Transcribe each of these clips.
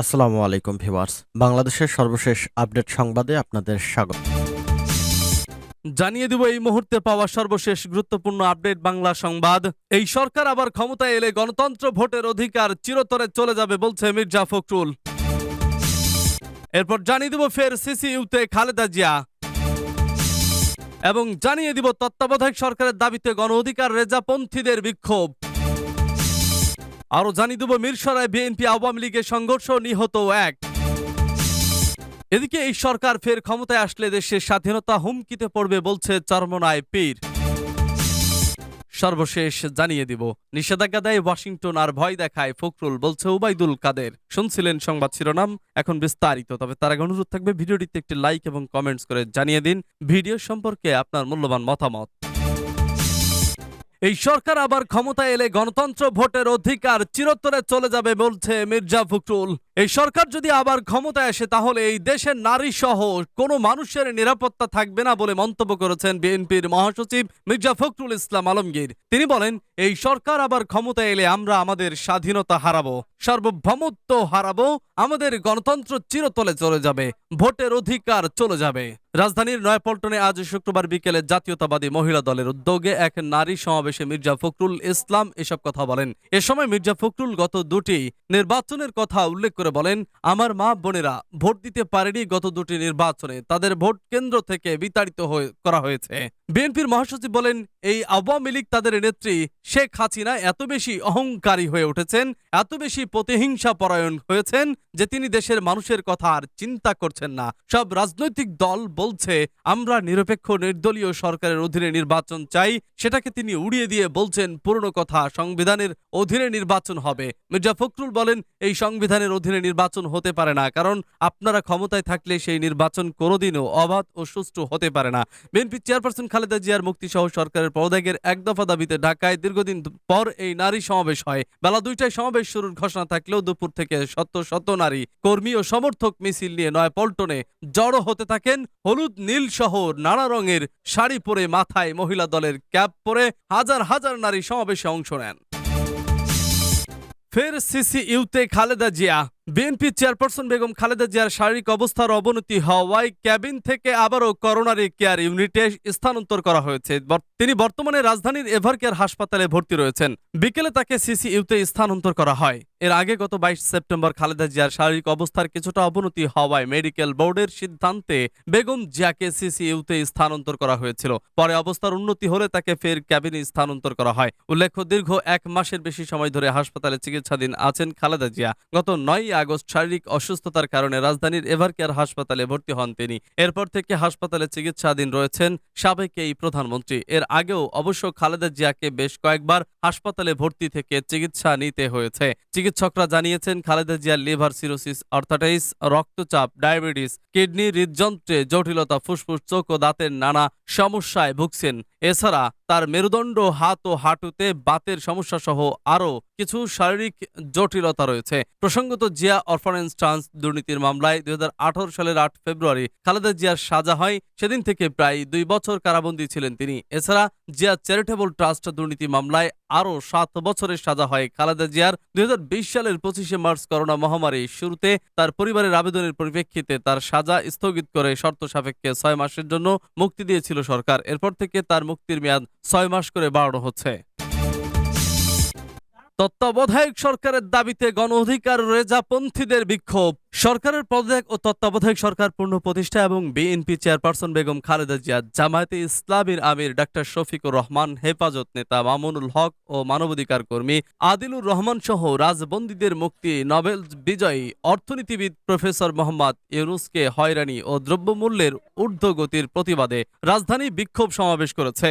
আসসালামু আলাইকুম ভিউয়ার্স। বাংলাদেশের সর্বশেষ আপডেট সংবাদে আপনাদের স্বাগত। জানিয়ে দিব এই মুহূর্তে পাওয়া সর্বশেষ গুরুত্বপূর্ণ আপডেট বাংলা সংবাদ। এই সরকার আবার ক্ষমতায় এলে গণতন্ত্র ভোটের অধিকার চিরতরে চলে যাবে বলছে মির্জা ফখরুল। এরপর জানিয়ে দিব ফের সিসিইউতে খালেদা জিয়া। এবং জানিয়ে দিব তত্ত্বাবধায়ক সরকারের দাবিতে গণ অধিকার রেজাপন্থীদের বিক্ষোভ। আরও জানিয়ে দেব মিরসরায় বিএনপি আওয়ামী লীগের সংঘর্ষ নিহত এক। এদিকে এই সরকার ফের ক্ষমতায় আসলে দেশের স্বাধীনতা হুমকিতে পড়বে বলছে চরমনায় পীর। সর্বশেষ জানিয়ে দিব, নিষেধাজ্ঞা দেয় ওয়াশিংটন আর ভয় দেখায় ফখরুল, বলছে উবাইদুল কাদের। শুনছিলেন সংবাদ শিরোনাম, এখন বিস্তারিত, তবে তার আগে অনুরোধ থাকবে ভিডিওটিতে একটি লাইক এবং কমেন্টস করে জানিয়ে দিন। ভিডিও সম্পর্কে আপনার মূল্যবান মতামত। এই সরকার আবার ক্ষমতায় এলে গণতন্ত্র ভোটের অধিকার চিরতরে চলে যাবে বলছে মির্জা ফখরুল। এই সরকার যদি আবার ক্ষমতায় আসে, তাহলে এই দেশের নারী সহ কোনো মানুষের নিরাপত্তা থাকবে না বলে মন্তব্য করেছেন বিএনপির মহাসচিব মির্জা ফখরুল ইসলাম আলমগীর। তিনি বলেন, এই সরকার আবার ক্ষমতায় এলে আমরা আমাদের স্বাধীনতা হারাবো, সার্বভৌমত্ব হারাবো, আমাদের গণতন্ত্র চিরতলে চলে যাবে, ভোটের অধিকার চলে যাবে। রাজধানীর নয়াপল্টনে আজ শুক্রবার বিকেলে জাতীয়তাবাদী মহিলা দলের উদ্যোগে এক নারী সমাবেশে মির্জা ফখরুল ইসলাম এসব কথা বলেন। এ সময় মির্জা ফখরুল গত দুটি নির্বাচনের কথা উল্লেখ করে বলেন, আমার মা বোনেরা ভোট দিতে পারেনি গত দুটি নির্বাচনে। তাদের ভোট কেন্দ্র থেকে বিতাড়িত করা হয়েছে। বিএনপির মহাসচিব বলেন, এই আওয়ামী লীগ তাদের নেত্রী শেখ হাসিনা এত বেশি অহংকারী হয়ে উঠেছেন, এত বেশি প্রতিহিংসা পরায়ণ হয়েছেন যে তিনি দেশের মানুষের কথা আর চিন্তা করছেন না। সব রাজনৈতিক দল বলছে, আমরা নিরপেক্ষ, নির্দলীয় সরকারের অধীনে নির্বাচন চাই। সেটাকে তিনি উড়িয়ে দিয়ে বলছেন, পুরনো কথা, সংবিধানের অধীনে নির্বাচন হবে। মির্জা ফখরুল বলেন, এই সংবিধানের অধীনে নির্বাচন হতে পারে না, কারণ আপনারা ক্ষমতায় থাকলে সেই নির্বাচন কোনোদিনও অবাধ ও সুষ্ঠু হতে পারে না। বিএনপি চেয়ারপারসন খালেদা জিয়ার মুক্তি সহ সরকারের পদত্যাগের এক দফা দাবিতে ঢাকায় দীর্ঘদিন পর এই নারী সমাবেশ হয়। বেলা দুইটায় সমাবেশ শুরুর ঘোষণা থাকলেও দুপুর থেকে শত শত নারী কর্মী ও সমর্থক মিছিল নিয়ে নয় পল্টনে জড়ো হতে থাকেন। হলুদ নীল সহ নানা রঙের শাড়ি পরে মাথায় মহিলা দলের ক্যাপ পরে হাজার হাজার নারী সমাবেশে অংশ নেন। ফের সিসিইউতে খালেদা জিয়া। বিএনপি চেয়ারপারসন বেগম খালেদা জিয়ার শারীরিক অবস্থার অবনতি হওয়ায় ক্যাবিন থেকে আবারও করোনারি কেয়ার ইউনিটে স্থানান্তর করা হয়েছে। তিনি বর্তমানে রাজধানীর এভারকেয়ার হাসপাতালে ভর্তি রয়েছেন। বিকেলে তাকে সিসিইউতে স্থানান্তর করা হয়। এর আগে গত বাইশ সেপ্টেম্বর খালেদা জিয়ার শারীরিক অবস্থার কিছুটা অবনতি হওয়ায় মেডিকেল বোর্ডের সিদ্ধান্তে বেগম জিয়াকে সিসিইউতে স্থানান্তর করা হয়েছিল। পরে অবস্থার উন্নতি হলে তাকে ফের ক্যাবিনে স্থানান্তর করা হয়। উল্লেখ্য, দীর্ঘ এক মাসের বেশি সময় ধরে হাসপাতালে চিকিৎসাধীন আছেন খালেদা জিয়া। গত নয় আগস্ট শারীরিক অসুস্থতার কারণে রাজধানীর এভারকেয়ার হাসপাতালে ভর্তি হন তিনি। এরপর থেকে হাসপাতালে চিকিৎসাধীন রয়েছেন সাবেক এই প্রধানমন্ত্রী। এর আগেও অবশ্য খালেদা জিয়াকে বেশ কয়েকবার হাসপাতালে ভর্তি থেকে চিকিৎসা নিতে হয়েছে। চিকিৎসকরা জানিয়েছেন, খালেদা জিয়ার লিভার সিরোসিস অর্থাটাইস রক্তচাপ, ডায়াবেটিস, কিডনি হৃদযন্ত্রে জটিলতা, ফুসফুস, চোখ ও দাঁতের নানা সমস্যায় ভুগছেন। এছাড়া তার মেরুদণ্ড, হাত ও হাঁটুতে বাতের সমস্যা সহ আরও কিছু শারীরিক জটিলতা রয়েছে। প্রসঙ্গত, জিয়া অরফানেন্স ট্রান্স দুর্নীতির মামলায় দুই সালের আট ফেব্রুয়ারি খালেদা জিয়ার সাজা হয়। সেদিন থেকে প্রায় দুই বছর কারাবন্দী ছিলেন তিনি। এছাড়া, জিয়া চ্যারিটেবল ট্রাস্ট দুর্নীতি মামলায় আরও সাত বছরের সাজা হয়। খালেদা জিয়ার দুই হাজার বিশ সালের পঁচিশে মার্চ করোনা মহামারী শুরুতে তার পরিবারের আবেদনের পরিপ্রেক্ষিতে তার সাজা স্থগিত করে শর্ত সাপেক্ষে ছয় মাসের জন্য মুক্তি দিয়েছিল সরকার। এরপর থেকে তার মুক্তির মেয়াদ ছয় মাস করে বাড়ানো হচ্ছে। তত্ত্বাবধায়ক সরকারের দাবিতে গণ অধিকার রেজাপন্থীদের বিক্ষোভ। সরকারের পদত্যাগ ও তত্ত্বাবধায়ক সরকার পূর্ণ প্রতিষ্ঠা এবং বিএনপি চেয়ারপারসন বেগম খালেদা জিয়া, জামায়াতে ইসলামীর আমির ডাক্তার শফিকুর রহমান, হেফাজত নেতা মামুনুল হক ও মানবাধিকার কর্মী আদিলুর রহমান সহ রাজবন্দীদের মুক্তি নোবেল বিজয়ী অর্থনীতিবিদ প্রফেসর মোহাম্মদ ইউনুসকে হয়রানি ও দ্রব্যমূল্যের ঊর্ধ্বগতির প্রতিবাদে রাজধানী বিক্ষোভ সমাবেশ করেছে।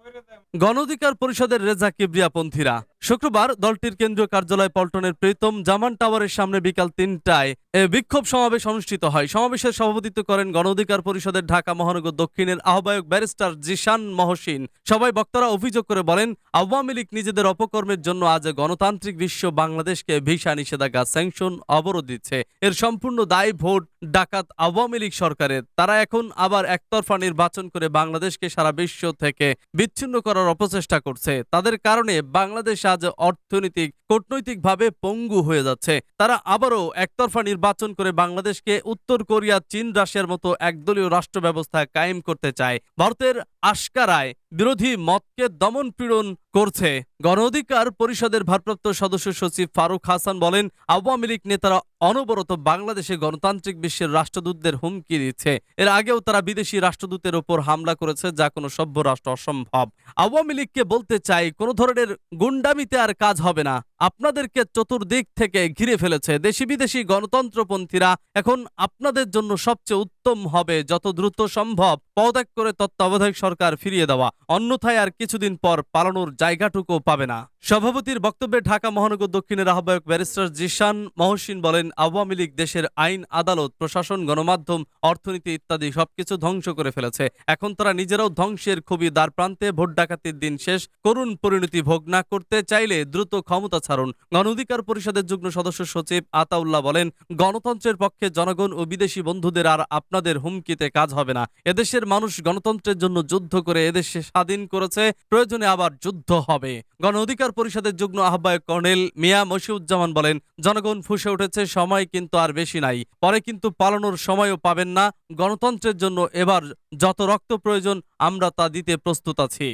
গণ অধিকার পরিষদের রেজা কিবরিয়াপন্থীরা। শুক্রবার দলটির কেন্দ্রীয় কার্যালয় পল্টনের প্রীতম জামান টাওয়ারের সামনে বিকাল তিনটায় এ বিক্ষোভ সমাবেশ অনুষ্ঠিত হয়। সমাবেশের সভাপতিত্ব করেন গণ অধিকার পরিষদের ঢাকা মহানগর দক্ষিণের আহ্বায়ক ব্যারিস্টার জিশান মহসিন। সবাই বক্তারা অভিযোগ করে বলেন, আওয়ামী লীগ নিজেদের অপকর্মের জন্য আজ গণতান্ত্রিক বিশ্ব বাংলাদেশকে ভিসা নিষেধাজ্ঞা স্যাংশন অবরোধ দিচ্ছে। এর সম্পূর্ণ দায় ভোট ডাকাত আওয়ামী লীগ সরকারের। তারা এখন আবার একতরফা নির্বাচন করে বাংলাদেশকে সারা বিশ্ব থেকে বিচ্ছিন্ন বিচ্ছিন্ন করার অপচেষ্টা করছে। তাদের কারণে বাংলাদেশ আজ অর্থনৈতিক, কূটনৈতিকভাবে পঙ্গু হয়ে যাচ্ছে। তারা আবারও একতরফা নির্বাচন করে বাংলাদেশকে উত্তর কোরিয়া, চীন, রাশিয়ার মতো একদলীয় রাষ্ট্র ব্যবস্থা কায়েম করতে চায়। ভারতের আশকারায় বিরোধী মতকে দমন পীড়ন করছে। গণ অধিকার পরিষদের ভারপ্রাপ্ত সদস্য সচিব ফারুক হাসান বলেন, আওয়ামী লীগ নেতারা অনবরত বাংলাদেশে গণতান্ত্রিক বিশ্বের রাষ্ট্রদূতদের হুমকি দিচ্ছে। এর আগেও তারা বিদেশি রাষ্ট্রদূতের ওপর হামলা করেছে, যা কোনো সভ্য রাষ্ট্র অসম্ভব। আওয়ামী লীগকে বলতে চাই, কোনো ধরনের গুন্ডামিতে আর কাজ হবে না। আপনাদেরকে চতুর্দিক থেকে ঘিরে ফেলেছে। দেশি বিদেশি গণতন্ত্রপন্থীরা এখন আপনাদের জন্য সবচেয়ে উত্তম হবে, যত দ্রুত সম্ভব। পদত্যাগ করে তত্ত্বাবধায়ক সরকার ফিরিয়ে দেওয়া। অন্যথায় আর কিছুদিন পর পালানোর জায়গাটুকু পাবে না। সভাপতির বক্তব্যে ঢাকা মহানগর দক্ষিণের আহ্বায়ক ব্যারিস্টার জিশান মহসিন বলেন, আওয়ামী লীগ দেশের আইন, আদালত, প্রশাসন, গণমাধ্যম, অর্থনীতি ইত্যাদি সবকিছু ধ্বংস করে ফেলেছে। এখন তারা নিজেরাও ধ্বংসের খুবই দ্বার প্রান্তে, ভোট ডাকাতির দিন শেষ। করুণ পরিণতি ভোগ না করতে চাইলে দ্রুত ক্ষমতা ছাড়ুন। গণ অধিকার পরিষদের যুগ্ম সদস্য সচিব আতাউল্লাহ বলেন, গণতন্ত্রের পক্ষে জনগণ ও বিদেশি বন্ধুদের আর আপনাদের হুমকিতে কাজ হবে না। এদেশের মানুষ গণতন্ত্রের জন্য যুদ্ধ করে এদেশে স্বাধীন করেছে, প্রয়োজনে আবার যুদ্ধ হবে। গণ অধিকার পরিষদের যুগ্ম আহ্বায়ক কর্নেল মিয়া মশিউজ্জামান বলেন, জনগণ ফুসে উঠেছে, সময় কিন্তু আর বেশি নাই। পরে কিন্তু পালানোর সময়ও পাবেন না। গণতন্ত্রের জন্য এবার যত রক্ত প্রয়োজন, আমরা তা দিতে প্রস্তুত আছি।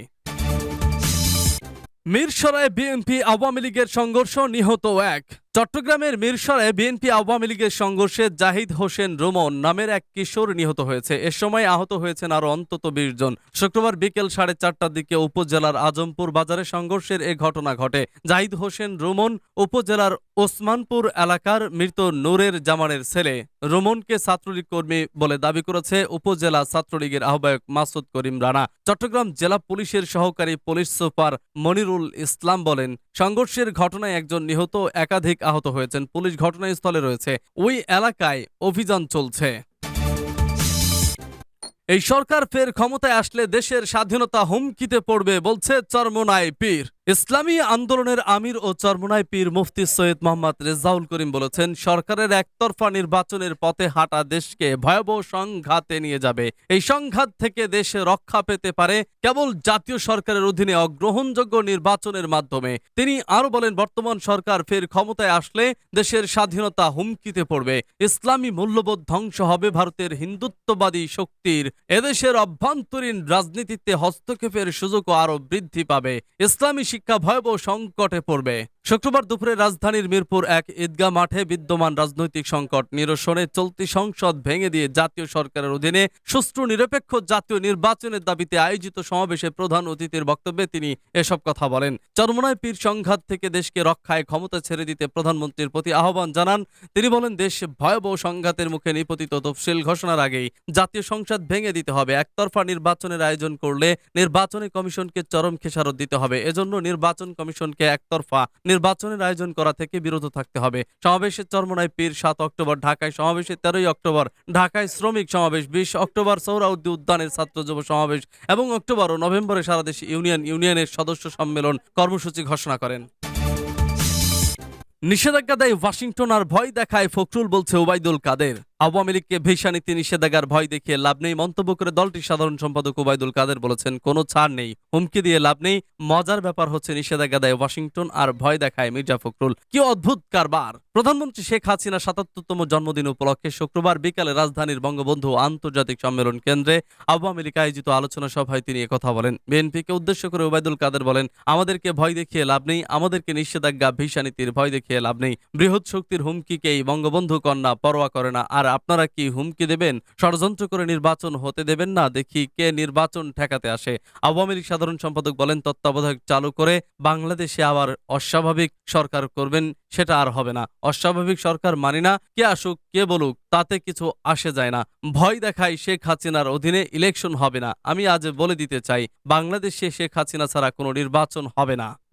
মিরসরায় বিএনপি আওয়ামী লীগের সংঘর্ষ নিহত এক। চট্টগ্রামের মিরসরে বিএনপি আওয়ামী লীগের সংঘর্ষে জাহিদ হোসেন রোমন নামের এক কিশোর নিহত হয়েছে। এ সময় আহত হয়েছেন আরও অন্তত বিশ জন। শুক্রবার বিকেল সাড়ে চারটার দিকে উপজেলার আজমপুর বাজারে সংঘর্ষের এ ঘটনা ঘটে। জাহিদ হোসেন রোমন উপজেলার ওসমানপুর এলাকার মৃত নূরের জামানের ছেলে। রোমনকে ছাত্রলীগ কর্মী বলে দাবি করেছে উপজেলা ছাত্রলীগের আহ্বায়ক মাসুদ করিম রানা। চট্টগ্রাম জেলা পুলিশের সহকারী পুলিশ সুপার মনিরুল ইসলাম বলেন, সংঘর্ষের ঘটনায় একজন নিহত একাধিক আহত হয়েছেন, পুলিশ ঘটনাস্থলে রয়েছে। ওই এলাকায় অভিযান চলছে। এই সরকার ফের ক্ষমতায় আসলে দেশের স্বাধীনতা হুমকিতে পড়বে বলছে চরমোনায় পীর। ইসলামী আন্দোলনের আমির ও চরমোনাই পীর মুফতি সৈয়দ মোহাম্মদ রেজাউল করিম বলেছেন, সরকারের একতরফা নির্বাচনের পথে হাঁটা দেশকে ভয়াবহ সংঘাতে নিয়ে যাবে। এই সংঘাত থেকে দেশ রক্ষা পেতে পারে কেবল জাতীয় সরকারের অধীনে অগ্রহণযোগ্য নির্বাচনের মাধ্যমে। তিনি আরও বলেন, বর্তমান সরকার ফের ক্ষমতায় আসলে দেশের স্বাধীনতা হুমকিতে পড়বে। ইসলামী মূল্যবোধ ধ্বংস হবে ভারতের হিন্দুত্ববাদী শক্তির। এদেশের অভ্যন্তরীণ রাজনীতিতে হস্তক্ষেপের সুযোগও আরও বৃদ্ধি পাবে। ইসলামী শিক্ষা ভয়াবহ সংকটে পড়বে। শুক্রবার দুপুরে রাজধানীর মিরপুর এক ঈদগাহ মাঠে বিদ্যমান রাজনৈতিক সংকট নিরসনে চলতি সংসদ ভেঙে দিয়ে জাতীয় সরকারের অধীনে সুষ্ঠু, নিরপেক্ষ জাতীয় নির্বাচনের দাবিতে আয়োজিত সমাবেশে প্রধান অতিথির বক্তব্যে তিনি এসব কথা বলেন। চরমনায় পীর সংঘাত থেকে দেশকে রক্ষায় ক্ষমতা ছেড়ে দিতে প্রধানমন্ত্রীর প্রতি আহ্বান জানান। তিনি বলেন, দেশ ভয়াবহ সংঘাতের মুখে নিপতিত তফসিল ঘোষণার আগেই জাতীয় সংসদ ভেঙে দিতে হবে। একতরফা নির্বাচনের আয়োজন করলে নির্বাচনী কমিশনকে চরম খেসারত দিতে হবে। এজন্য নির্বাচন কমিশনকে একতরফা নির্বাচনের আয়োজন করা থেকে বিরত থাকতে হবে। সমাবেশে চরমনায় পীর সাত অক্টোবর, ঢাকায় সমাবেশে তেরোই অক্টোবর, ঢাকায় শ্রমিক সমাবেশ, বিশ অক্টোবর সৌরাউদ্দি উদ্যানের ছাত্র যুব সমাবেশ এবং অক্টোবর ও নভেম্বরে সারাদেশ ইউনিয়ন ইউনিয়নের সদস্য সম্মেলন কর্মসূচি ঘোষণা করেন। নিষেধাজ্ঞা দেয় ওয়াশিংটন আর ভয় দেখায় ফখরুল বলছে ওবায়দুল কাদের। আওয়ামী লীগকে ভিসা নীতি নিষেধাজ্ঞার ভয় দেখিয়ে লাভ নেই মন্তব্য করে দলটির সাধারণ সম্পাদক ওবায়দুল কাদের বলেছেন, কোনো ছাড় নেই। হুমকি দিয়ে লাভ নেই। মজার ব্যাপার হচ্ছে নিষেধাজ্ঞা দেয় ওয়াশিংটন আর ভয় দেখায় মির্জা ফখরুল। কি অদ্ভুত কারবার! প্রধানমন্ত্রী শেখ হাসিনা সাতাত্তরতম জন্মদিন উপলক্ষে শুক্রবার বিকালে রাজধানীর বঙ্গবন্ধু আন্তর্জাতিক সম্মেলন কেন্দ্রে আওয়ামী লীগ আয়োজিত আলোচনা সভায় তিনি কথা বলেন। বিএনপিকে উদ্দেশ্য করে ওবায়দুল কাদের বলেন, আমাদেরকে ভয় দেখিয়ে লাভ নেই। আমাদেরকে নিষেধাজ্ঞা, ভিসা নীতির ভয় দেখিয়ে লাভ নেই। বৃহৎ শক্তির হুমকিকেই বঙ্গবন্ধু কন্যা পরোয়া করে না আর আপনারা কি হুমকি দেবেন? ষড়যন্ত্র করে নির্বাচন হতে দেবেন না? দেখি কে নির্বাচন ঠেকাতে আসে। আওয়ামী লীগ সাধারণ সম্পাদক বলেন, তত্ত্বাবধায়ক চালু করে বাংলাদেশে আবার অস্বাভাবিক সরকার করবেন, সেটা আর হবে না। অস্বাভাবিক সরকার মানি না, কে আসুক, কে বলুক, তাতে কিছু আসে যায় না। ভয় দেখায় শেখ হাসিনার অধীনে ইলেকশন হবে না। আমি আজ বলে দিতে চাই, বাংলাদেশে শেখ হাসিনা ছাড়া কোনো নির্বাচন হবে না।